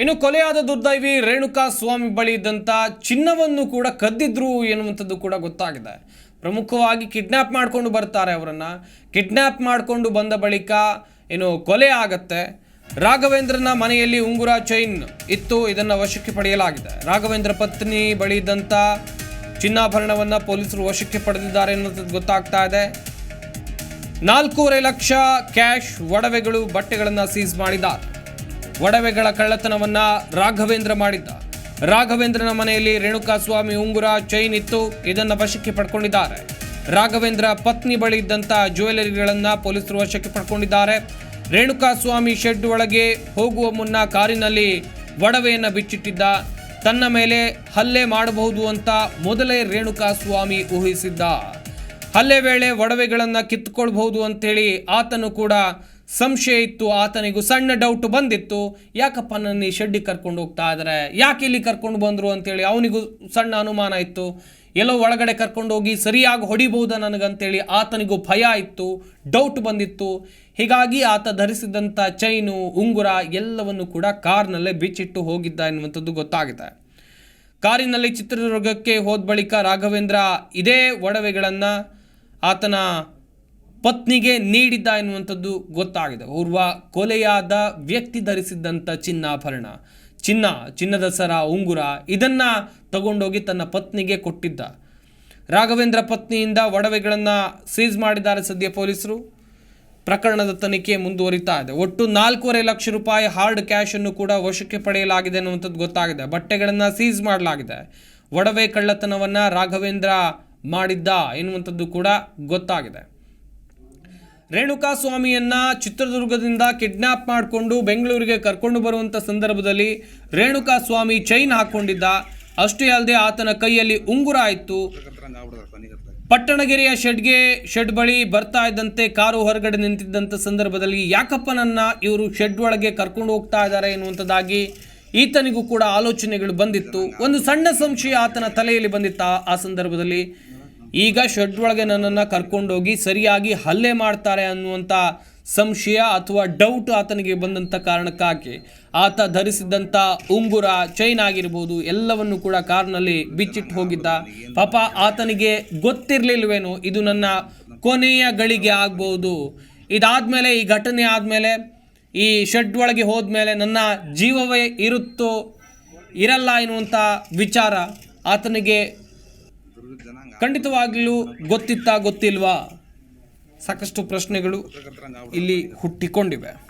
ಇನ್ನು ಕೊಲೆಯಾದ ದುರ್ದೈವಿ ರೇಣುಕಾ ಸ್ವಾಮಿ ಬಳಿ ಇದ್ದಂಥ ಚಿನ್ನವನ್ನು ಕೂಡ ಕದ್ದಿದ್ರು ಎನ್ನುವಂಥದ್ದು ಕೂಡ ಗೊತ್ತಾಗಿದೆ. ಪ್ರಮುಖವಾಗಿ ಕಿಡ್ನ್ಯಾಪ್ ಮಾಡಿಕೊಂಡು ಬರ್ತಾರೆ ಅವರನ್ನು. ಕಿಡ್ನ್ಯಾಪ್ ಮಾಡಿಕೊಂಡು ಬಂದ ಬಳಿಕ ಏನು ಕೊಲೆ ಆಗತ್ತೆ. ರಾಘವೇಂದ್ರನ ಮನೆಯಲ್ಲಿ ಉಂಗುರ ಚೈನ್ ಇತ್ತು, ಇದನ್ನು ವಶಕ್ಕೆ ಪಡೆಯಲಾಗಿದೆ. ರಾಘವೇಂದ್ರ ಪತ್ನಿ ಬಳಿ ಇದ್ದಂಥ ಚಿನ್ನಾಭರಣವನ್ನು ಪೊಲೀಸರು ವಶಕ್ಕೆ ಪಡೆದಿದ್ದಾರೆ ಎನ್ನುವಂಥದ್ದು ಗೊತ್ತಾಗ್ತಾ ಇದೆ. ನಾಲ್ಕೂವರೆ ಲಕ್ಷ ಕ್ಯಾಶ್ ಒಡವೆಗಳು, ಬಟ್ಟೆಗಳನ್ನು ಸೀಸ್ ಮಾಡಿದ್ದಾರೆ. ಒಡವೆಗಳ ಕಳ್ಳತನವನ್ನ ರಾಘವೇಂದ್ರ ಮಾಡಿದ್ದ. ರಾಘವೇಂದ್ರನ ಮನೆಯಲ್ಲಿ ರೇಣುಕಾ ಸ್ವಾಮಿ ಉಂಗುರ, ಚೈನ್ ಇತ್ತು, ಇದನ್ನು ವಶಕ್ಕೆ ಪಡ್ಕೊಂಡಿದ್ದಾರೆ. ರಾಘವೇಂದ್ರ ಪತ್ನಿ ಬಳಿ ಇದ್ದಂಥ ಜ್ಯುವೆಲರಿಗಳನ್ನ ಪೊಲೀಸರು ವಶಕ್ಕೆ ಪಡ್ಕೊಂಡಿದ್ದಾರೆ. ರೇಣುಕಾಸ್ವಾಮಿ ಶೆಡ್ ಒಳಗೆ ಹೋಗುವ ಮುನ್ನ ಕಾರಿನಲ್ಲಿ ಒಡವೆಯನ್ನು ಬಿಚ್ಚಿಟ್ಟಿದ್ದ. ತನ್ನ ಮೇಲೆ ಹಲ್ಲೆ ಮಾಡಬಹುದು ಅಂತ ಮೊದಲೇ ರೇಣುಕಾ ಸ್ವಾಮಿ ಊಹಿಸಿದ್ದ. ಹಲ್ಲೆ ವೇಳೆ ಒಡವೆಗಳನ್ನು ಕಿತ್ತುಕೊಳ್ಬಹುದು ಅಂತೇಳಿ ಆತನು ಕೂಡ ಸಂಶಯ ಇತ್ತು, ಆತನಿಗೂ ಸಣ್ಣ ಡೌಟ್ ಬಂದಿತ್ತು. ಯಾಕಪ್ಪ ನನ್ನ ಈ ಶೆಡ್ಡಿಗೆ ಕರ್ಕೊಂಡು ಹೋಗ್ತಾ ಇದ್ದಾರೆ ಯಾಕೆ ಇಲ್ಲಿ ಕರ್ಕೊಂಡು ಬಂದರು ಅಂತೇಳಿ ಅವನಿಗೂ ಸಣ್ಣ ಅನುಮಾನ ಇತ್ತು. ಎಲ್ಲೋ ಒಳಗಡೆ ಕರ್ಕೊಂಡು ಹೋಗಿ ಸರಿಯಾಗಿ ಹೊಡಿಬಹುದಾ ನನಗಂತೇಳಿ ಆತನಿಗೂ ಭಯ ಇತ್ತು ಡೌಟ್ ಬಂದಿತ್ತು. ಹೀಗಾಗಿ ಆತ ಧರಿಸಿದಂಥ ಚೈನು ಉಂಗುರ ಎಲ್ಲವನ್ನು ಕೂಡ ಕಾರ್ನಲ್ಲೇ ಬಿಚ್ಚಿಟ್ಟು ಹೋಗಿದ್ದ ಎನ್ನುವಂಥದ್ದು ಗೊತ್ತಾಗಿದೆ. ಕಾರಿನಲ್ಲಿ ಚಿತ್ರದುರ್ಗಕ್ಕೆ ಹೋದ ಬಳಿಕ ರಾಘವೇಂದ್ರ ಇದೇ ಒಡವೆಗಳನ್ನು ಆತನ ಪತ್ನಿಗೆ ನೀಡಿದ್ದ ಎನ್ನುವಂಥದ್ದು ಗೊತ್ತಾಗಿದೆ. ಓರ್ವ ಕೊಲೆಯಾದ ವ್ಯಕ್ತಿ ಧರಿಸಿದ್ದಂಥ ಚಿನ್ನಾಭರಣ, ಚಿನ್ನ, ಚಿನ್ನದ ಸರ, ಉಂಗುರ ಇದನ್ನು ತಗೊಂಡೋಗಿ ತನ್ನ ಪತ್ನಿಗೆ ಕೊಟ್ಟಿದ್ದ. ರಾಘವೇಂದ್ರ ಪತ್ನಿಯಿಂದ ಒಡವೆಗಳನ್ನು ಸೀಸ್ ಮಾಡಿದ್ದಾರೆ ಸದ್ಯ ಪೊಲೀಸರು. ಪ್ರಕರಣದ ತನಿಖೆ ಮುಂದುವರಿತಾ ಇದೆ. ಒಟ್ಟು ನಾಲ್ಕೂವರೆ ಲಕ್ಷ ರೂಪಾಯಿ ಹಾರ್ಡ್ ಕ್ಯಾಶನ್ನು ಕೂಡ ವಶಕ್ಕೆ ಪಡೆಯಲಾಗಿದೆ ಅನ್ನುವಂಥದ್ದು ಗೊತ್ತಾಗಿದೆ. ಬಟ್ಟೆಗಳನ್ನು ಸೀಸ್ ಮಾಡಲಾಗಿದೆ. ಒಡವೆ ಕಳ್ಳತನವನ್ನು ರಾಘವೇಂದ್ರ ಮಾಡಿದ್ದ ಎನ್ನುವಂಥದ್ದು ಕೂಡ ಗೊತ್ತಾಗಿದೆ. ರೇಣುಕಾ ಸ್ವಾಮಿಯನ್ನ ಚಿತ್ರದುರ್ಗದಿಂದ ಕಿಡ್ನಾಪ್ ಮಾಡಿಕೊಂಡು ಬೆಂಗಳೂರಿಗೆ ಕರ್ಕೊಂಡು ಬರುವಂಥ ಸಂದರ್ಭದಲ್ಲಿ ರೇಣುಕಾ ಸ್ವಾಮಿ ಚೈನ್ ಹಾಕ್ಕೊಂಡಿದ್ದ ಅಷ್ಟೇ ಅಲ್ಲದೆ ಆತನ ಕೈಯಲ್ಲಿ ಉಂಗುರ ಆಯಿತು. ಪಟ್ಟಣಗೆರೆಯ ಶೆಡ್ಗೆ ಶೆಡ್ ಬಳಿ ಬರ್ತಾ ಇದ್ದಂತೆ ಕಾರು ಹೊರಗಡೆ ನಿಂತಿದ್ದಂಥ ಸಂದರ್ಭದಲ್ಲಿ ಯಾಕಪ್ಪ ನನ್ನ ಇವರು ಶೆಡ್ ಒಳಗೆ ಕರ್ಕೊಂಡು ಹೋಗ್ತಾ ಇದ್ದಾರೆ ಎನ್ನುವಂಥದ್ದಾಗಿ ಈತನಿಗೂ ಕೂಡ ಆಲೋಚನೆಗಳು ಬಂದಿತ್ತು. ಒಂದು ಸಣ್ಣ ಸಂಶಯ ಆತನ ತಲೆಯಲ್ಲಿ ಬಂದಿತ್ತ ಆ ಸಂದರ್ಭದಲ್ಲಿ. ಈಗ ಶೆಡ್ ಒಳಗೆ ನನ್ನನ್ನು ಕರ್ಕೊಂಡೋಗಿ ಸರಿಯಾಗಿ ಹಲ್ಲೆ ಮಾಡ್ತಾರೆ ಅನ್ನುವಂಥ ಸಂಶಯ ಅಥವಾ ಡೌಟ್ ಆತನಿಗೆ ಬಂದಂಥ ಕಾರಣಕ್ಕಾಗಿ ಆತ ಧರಿಸಿದಂಥ ಉಂಗುರ ಚೈನ್ ಆಗಿರ್ಬೋದು, ಎಲ್ಲವನ್ನು ಕೂಡ ಕಾರ್ನಲ್ಲಿ ಬಿಚ್ಚಿಟ್ಟು ಹೋಗಿದ್ದ. ಪಾಪ ಆತನಿಗೆ ಗೊತ್ತಿರಲಿಲ್ವೇನೋ, ಇದು ನನ್ನ ಕೊನೆಯ ಗಳಿಗೆ ಆಗ್ಬೋದು. ಇದಾದಮೇಲೆ, ಈ ಘಟನೆ ಆದಮೇಲೆ, ಈ ಶೆಡ್ ಒಳಗೆ ಹೋದ್ಮೇಲೆ ನನ್ನ ಜೀವವೇ ಇರುತ್ತೋ, ಇರಲ್ಲ ಎನ್ನುವಂಥ ವಿಚಾರ ಆತನಿಗೆ ಖಂಡಿತವಾಗ್ಲೂ ಗೊತ್ತಿತ್ತಾ ಗೊತ್ತಿಲ್ವಾ? ಸಾಕಷ್ಟು ಪ್ರಶ್ನೆಗಳು ಇಲ್ಲಿ ಹುಟ್ಟಿಕೊಂಡಿವೆ.